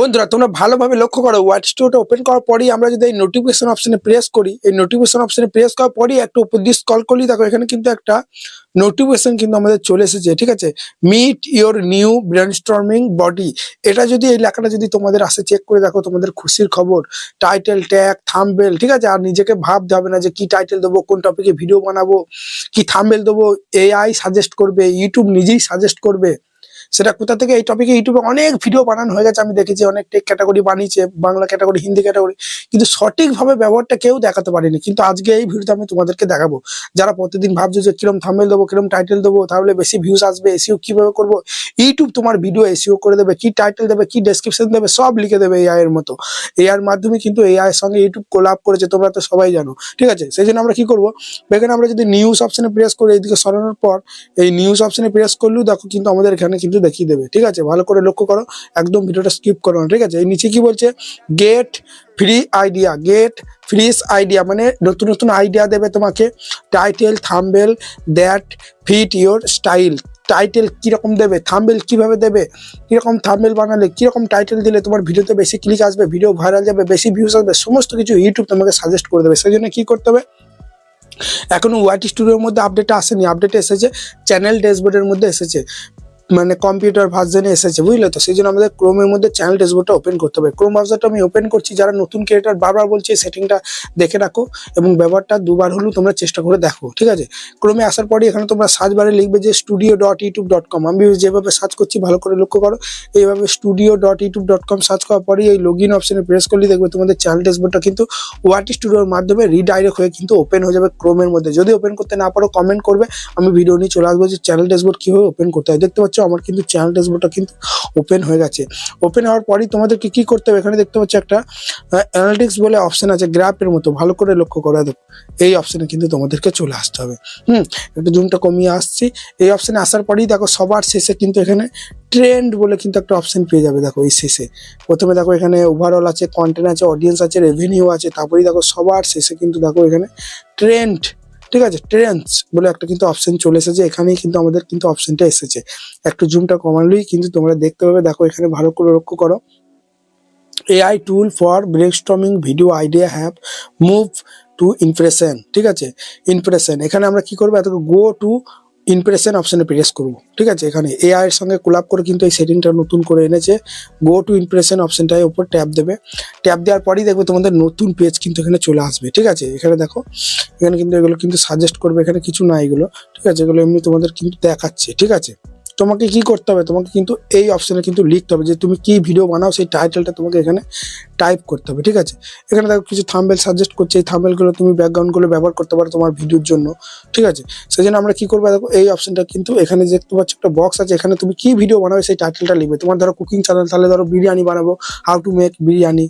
বন্ধুরা, তোমরা ভালোভাবে লক্ষ্য করো হোয়াইট স্টোরটা ওপেন করার পরেই আমরা যদি এই নোটিফিকেশন অপশনে প্রেস করি, এই নোটিফিকেশন অপশনে প্রেস করার পরেই একটা উপর দিয়ে স্কল করলেই দেখো, এখানে কিন্তু একটা নোটিফিকেশন কিন্তু আমাদের চলে এসেছে, ঠিক আছে? Meet your new brainstorming body এটা যদি এই লেখাটা যদি তোমাদের আসে চেক করে দেখো, তোমাদের খুশির খবর টাইটেল ট্যাগ থামবেল ঠিক আছে? আর নিজেকে ভাবতে হবে না যে কি টাইটেল দেবো, কোন টপিকে ভিডিও বানাবো, কি থামবেল দেবো এআই সাজেস্ট করবে ইউটিউব নিজেই সাজেস্ট করবে। সেটা কোথা থেকে? এই টপিকে ইউটিউবে অনেক ভিডিও বানানো হয়ে গেছে। আমি দেখেছি অনেক টেক ক্যাটাগরি বানিয়েছে, বাংলা ক্যাটাগরি হিন্দি ক্যাটাগরি কিন্তু সঠিকভাবে ব্যবহারটা কেউ দেখাতে পারেনি। কিন্তু আজকে এই ভিডিওতে আমি তোমাদেরকে দেখাবো। যারা প্রতিদিন ভাবছ যে কিরম থামেল দেবো, কিরম টাইটেল দেবো, তাহলে বেশি ভিউজ আসবে এসিও কীভাবে করব? ইউটিউব তোমার ভিডিও এসিও করে দেবে, কি টাইটেল দেবে, কি ডেসক্রিপশন দেবে, সব লিখে দেবে এআই এর মতো। এআই এর মাধ্যমে কিন্তু এআই এর সঙ্গে ইউটিউব কোলাপ করেছে, তোমরা তো সবাই জানো। ঠিক আছে? সেই জন্য আমরা কি করব? এখানে আমরা যদি নিউজ অপশনে প্রেস করি, এইদিকে সরানোর পর, এই নিউজ অপশনে প্রেস করলেও দেখো কিন্তু আমাদের এখানে কিন্তু দেখিয়ে দেবে, ঠিক আছে? ভালো করে লক্ষ্য করো, একদম ভিডিওটা স্কিপ করো না, ঠিক আছে? এই নিচে কি বলছে? Get free idea get frees idea মানে নতুন নতুন আইডিয়া দেবে তোমাকে। Title thumbnail that fit your style title কীরকম দেবে? থাম্বেল কীভাবে দেবে? কীরকম থাম্বেল বানালে? কীরকম টাইটেল দিলে তোমার ভিডিওতে বেশি ক্লিক আসবে ভিডিও ভাইরাল যাবে, বেশি ভিউজ আসবে, সমস্ত কিছু ইউটিউব তোমাকে সাজেস্ট করে দেবে। সেই জন্য কী করতে হবে? এখনও ওয়াইটি স্টুডিওর মধ্যে আপডেট আসেনি। আপডেট এসেছে চ্যানেল ড্যাশবোর্ডের মধ্যে এসেছে। মানে কম্পিউটার ভার্জনে এসেছে, বুঝলে তো? সেই জন্য আমাদের ক্রোমের মধ্যে চ্যানেল ড্যাশবোর্ডটা ওপেন করতে হবে। ক্রোম ব্রাউজারটা আমি ওপেন করছি, যারা নতুন ক্রিয়েটার বারবার বলছি সেটিংটা দেখে রাখো এবং ব্যবহারটা দুবার হলেও তোমরা চেষ্টা করে দেখো, ঠিক আছে? ক্রোমে আসার পরে এখানে তোমরা সার্চ বারে লিখবে যে studio dot YouTube dot com আমি যেভাবে সার্চ করছি, ভালো করে লক্ষ্য করো। এইভাবে studio dot YouTube dot com search করার পরেই এই লগ ইন অপশনে প্রেস করলে দেখবে তোমাদের চ্যানেল ড্যাশবোর্ডটা কিন্তু ওয়াটি স্টুডিওর মাধ্যমে রিডাইরেক্ট হয়ে কিন্তু ওপেন হয়ে যাবে ক্রোমের মধ্যে। যদি ওপেন করতে না পারো কমেন্ট করবে। আমি ভিডিও নিয়ে চলে আসব যে চ্যানেল ড্যাশবোর্ড কীভাবে ওপেন করতে হয়। দেখতে পাচ্ছ? আমার কিন্তু চ্যানেল ড্যাশবোর্ডটা কিন্তু ওপেন হয়ে গেছে। ওপেন হওয়ার পরই তোমাদেরকে কি করতে হবে? এখানে দেখতে পাচ্ছ একটা অ্যানালিটিক্স বলে অপশন আছে গ্রাফের মতো। ভালো করে লক্ষ্য করা, দেখো। এই অপশনে কিন্তু তোমাদেরকে চলে আসতে হবে। হুম, একটু জুমটা কমিয়ে আসছি। এই অপশনে আসার পরেই দেখো, সবার শেষে কিন্তু এখানে ট্রেন্ড বলে কিন্তু একটা অপশন পেয়ে যাবে, দেখো, এই শেষে। প্রথমে দেখো, এখানে ওভারঅল আছে কন্টেন্ট আছে অডিয়েন্স আছে রেভিনিউ আছে, তারপরেই দেখো, সবার শেষে কিন্তু দেখো, এখানে ট্রেন্ড ঠিক আছে ট্রেন্স বলে একটা কিন্তু অপশন চলে এসেছে, এখানেই কিন্তু আমাদের কিন্তু অপশনটা এসেছে। একটু জুমটা কমালেই কিন্তু তোমরা দেখতে পাবে, দেখো এখানে ভালো করে লক্ষ্য করো। AI tool for brainstorming video idea have move to inspiration ঠিক আছে? ইমপ্রেশন এখানে আমরা কি করব? এত গো টু ইমপ্রেশন অপশানে প্রেস করব। ঠিক আছে? এখানে এআই এর সঙ্গে কোলাপ করে কিন্তু এই সেটিংটা নতুন করে এনেছে। গো টু ইমপ্রেশন অপশনটায় উপর ট্যাপ দেবে। ট্যাপ দেওয়ার পরেই দেখবে তোমাদের নতুন পেজ কিন্তু এখানে চলে আসবে। ঠিক আছে? এখানে দেখো, এখানে কিন্তু এগুলো কিন্তু সাজেস্ট করবে। এখানে কিছু না এগুলো। ঠিক আছে? এগুলো এমনি তোমাদের কিন্তু দেখাচ্ছে। ঠিক আছে? তোমাকে কি করতে হবে? তোমাকে কিন্তু এই অপশানে কিন্তু লিখতে হবে যে তুমি কি ভিডিও বানাও, সেই টাইটেলটা তোমাকে এখানে টাইপ করতে হবে, ঠিক আছে? এখানে দেখো কিছু থাম্বেল সাজেস্ট করছে, এই থাম্বেলগুলো তুমি ব্যাকগ্রাউন্ডগুলো ব্যবহার করতে পারো তোমার ভিডিওর জন্য, ঠিক আছে? সেই জন্য আমরা কি করব? দেখো এই অপশনটা কিন্তু এখানে দেখতে পাচ্ছ একটা বক্স আছে, এখানে তুমি কি ভিডিও বানাবে সেই টাইটেলটা লিখবে। তোমার ধরো কুকিং চ্যানেল তাহলে ধরো বিরিয়ানি বানাবো how to make biryani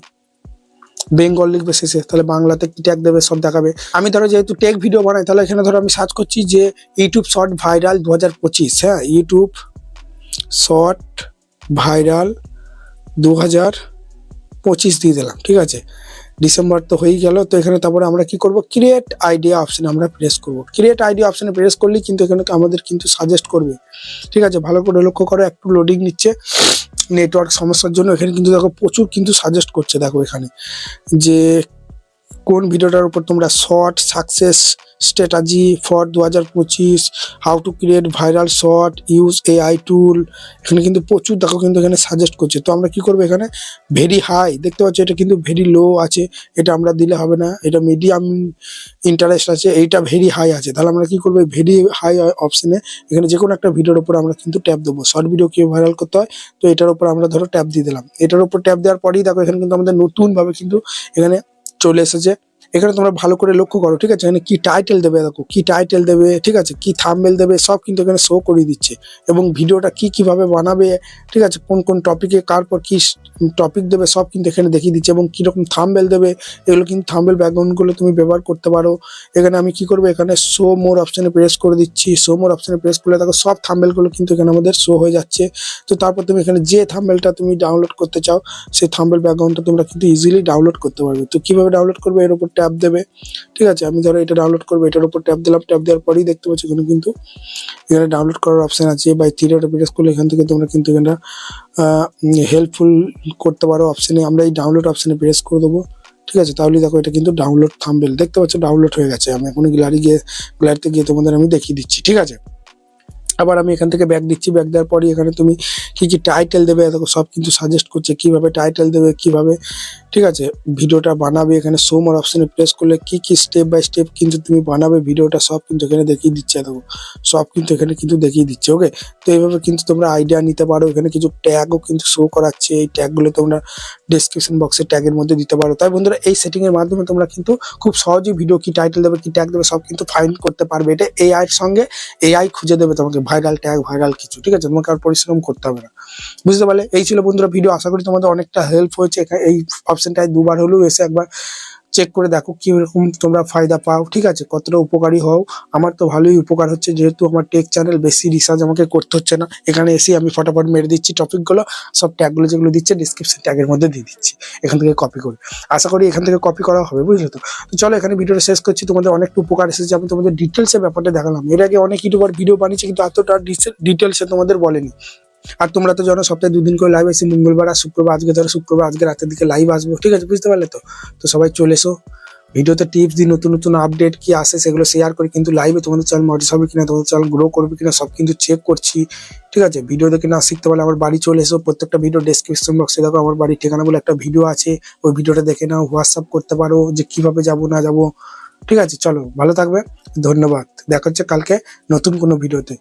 Bengal লিখবে শেষে, তাহলে বাংলাতে কি ট্যাগ দেবে সব দেখাবে। আমি ধরো যেহেতু টেক ভিডিও বানাই, তাহলে এখানে ধরো আমি সার্চ করছি যে ইউটিউব শর্ট ভাইরাল দু হাজার পঁচিশ হ্যাঁ? ইউটিউব শর্ট ভাইরাল দু পঁচিশ দিয়ে দিলাম, ঠিক আছে? ডিসেম্বর তো হয়েই গেল, তো এখানে তারপরে আমরা কি করব? ক্রিয়েট আইডিয়া অপশানে আমরা প্রেস করব। ক্রিয়েট আইডিয়া অপশানে প্রেস করলেই কিন্তু এখানে আমাদের কিন্তু সাজেস্ট করবে। ঠিক আছে? ভালো করে লক্ষ্য করো, একটু লোডিং নিচ্ছে। নেটওয়ার্ক সমস্যার জন্য এখানে কিন্তু দেখো প্রচুর কিন্তু সাজেস্ট করছে, দেখো এখানে। যে কোন ভিডিওটার উপর তোমরা শর্ট সাকসেস স্ট্র্যাটাজি ফর দু হাজার পঁচিশ how to create viral short use AI tool এখানে কিন্তু প্রচুর দেখো কিন্তু এখানে সাজেস্ট করছে। তো আমরা কি করব এখানে? ভেরি হাই দেখতে পাচ্ছি এটা কিন্তু ভেরি লো আছে, এটা আমরা দিলে হবে না, এটা মিডিয়াম ইন্টারেস্ট আছে, এইটা ভেরি হাই আছে। তাহলে আমরা কি করব? ভেরি হাই অপশানে এখানে যে কোনো একটা ভিডিওর উপর আমরা কিন্তু ট্যাপ দেবো। শর্ট ভিডিও কীভাবে ভাইরাল করতে হয়, তো এটার উপর আমরা ধরো ট্যাপ দিয়ে দিলাম। এটার উপর ট্যাপ দেওয়ার পরেই দেখো এখানে কিন্তু আমাদের নতুনভাবে কিন্তু এখানে চলে এসেছে। এখানে তোমরা ভালো করে লক্ষ্য করো, ঠিক আছে? এখানে কি টাইটেল দেবে দেখো, কি টাইটেল দেবে, ঠিক আছে? কি থামবেল দেবে, সব কিন্তু এখানে শো করে দিচ্ছে। এবং ভিডিওটা কি কীভাবে বানাবে, ঠিক আছে? কোন কোন টপিকে কার পর কি টপিক দেবে, সব কিন্তু এখানে দেখিয়ে দিচ্ছে। এবং কীরকম থাম্বেল দেবে, এগুলো কিন্তু থামবেল ব্যাকগ্রাউন্ডগুলো তুমি ব্যবহার করতে পারো। এখানে আমি কি করব? এখানে শো মোর অপশানে প্রেস করে দিচ্ছি। শো মোর অপশানে প্রেস করলে দেখো সব থামবেলগুলো কিন্তু এখানে আমাদের শো হয়ে যাচ্ছে। তো তারপর তুমি এখানে যে থামবেলটা তুমি ডাউনলোড করতে চাও, সেই থাম্বেল ব্যাকগ্রাউন্ডটা তোমরা কিন্তু ইজিলি ডাউনলোড করতে পারবে। তো কীভাবে ডাউনলোড করবে? এর উপর ট্যাপ দেবে। ঠিক আছে? আমি ধরো এটা ডাউনলোড করব, এটার উপর ট্যাপ দিলাম ট্যাপ দেওয়ার পরেই দেখতে পাচ্ছি এখানে কিন্তু এখানে ডাউনলোড করার অপশন আছে বা থ্রিডটা প্রেস করলে এখান থেকে তোমরা কিন্তু এখানটা হেল্পফুল করতে পারো অপশানে আমরা এই ডাউনলোড অপশানে প্রেস করে দেবো। ঠিক আছে? তাহলে দেখো এটা কিন্তু ডাউনলোড থাম্বেল। দেখতে পাচ্ছ ডাউনলোড হয়ে গেছে। আমি এখন গ্যালারি গিয়ে গ্যালারিতে গিয়ে তোমাদের আমি দেখিয়ে দিচ্ছি। ঠিক আছে? আবার আমি এখান থেকে ব্যাগ দিচ্ছি। ব্যাগ দেওয়ার পরই এখানে তুমি কি কি টাইটেল দেবে, দেখো সব কিন্তু সাজেস্ট করছে। কীভাবে টাইটেল দেবে, কীভাবে ঠিক আছে, ভিডিওটা বানাবে এখানে শো মোর অপশনে প্রেস করলে কি কি স্টেপ বাই স্টেপ কিন্তু তুমি বানাবে, ভিডিওটা সব কিন্তু এখানে দেখিয়ে দিচ্ছে দেখো সব কিন্তু এখানে কিন্তু দেখিয়ে দিচ্ছে ওকে তো এইভাবে কিন্তু তোমরা আইডিয়া নিতে পারো, এখানে কিছু ট্যাগও কিন্তু শো করাচ্ছে, এই ট্যাগগুলো তোমরা ডিসক্রিপশন বক্সে ট্যাগের মধ্যে দিতে পারো। তাই বন্ধুরা, এই সেটিং এর মাধ্যমে তোমরা কিন্তু খুব সহজেই ভিডিও কি টাইটেল দেবে, কি ট্যাগ দেবে, সব কিন্তু ফাইন্ড করতে পারবে। এটা এআই এর সঙ্গে এআই খুঁজে দেবে তোমাকে ভাইরাল ট্যাগ ভাইরাল কিছু, ঠিক আছে? তোমাকে আর পরিশ্রম করতে হবে না। বুঝতে পারলে? এই ছিল বন্ধুরা ভিডিও আশা করি তোমাদের অনেকটা হেল্প হয়েছে এই অপশনটায় দুবার হলেও এসে একবার চেক করে দেখো কীরকম তোমরা ফায়দা পাও, ঠিক আছে? কতটা উপকারী হও। আমার তো ভালোই উপকার হচ্ছে, যেহেতু আমার টেক চ্যানেল বেশি রিসার্চ আমাকে করতে হচ্ছে না। এখানে এসে আমি ফটাফট মেরে দিচ্ছি টপিকগুলো সব ট্যাগগুলো যেগুলো দিচ্ছে ডিসক্রিপশন ট্যাগের মধ্যে দিয়ে দিচ্ছি। এখান থেকে কপি করে। আশা করি এখান থেকে কপি করা হবে, বুঝলে তো? তো চলো এখানে ভিডিওটা শেষ করছি। তোমাদের অনেকটা উপকার এসেছে। আমি তোমাদের ডিটেলসের ব্যাপারটা দেখালাম। এর আগে অনেক ইউটিউবার ভিডিও বানিয়েছে, কিন্তু এতটা ডিটেলসে তোমাদের বলেনি। আর তোমরা তো জানো সপ্তাহে দুদিন করে লাইভ আসি মঙ্গলবার আর শুক্রবার, আজকে ধরো শুক্রবার, আজকে রাতের দিকে লাইভ আসব। ঠিক আছে, বুঝতে পারলে তো? তো সবাই চলে এসো। ভিডিওতে টিপস দিই, নতুন নতুন আপডেট কি আসে সেগুলো শেয়ার করি। কিন্তু লাইভে তোমাদের চ্যানেল মডিস হবে কিনা, তোমাদের চ্যানেল গ্রো করবে কিনা, সব কিন্তু চেক করছি। ঠিক আছে ভিডিও দেখে না শিখতে পারলে আমার বাড়ি চলে এসো। প্রত্যেকটা ভিডিও ডেসক্রিপশন বক্সে দেখো, আমার বাড়ির ঠিকানা বলে একটা ভিডিও আছে। ওই ভিডিওটা দেখে নাও হোয়াটসঅ্যাপ করতে পারো যে কীভাবে যাব, না যাব। ঠিক আছে, চলো, ভালো থাকবে, ধন্যবাদ। দেখা হচ্ছে কালকে নতুন কোনো ভিডিওতে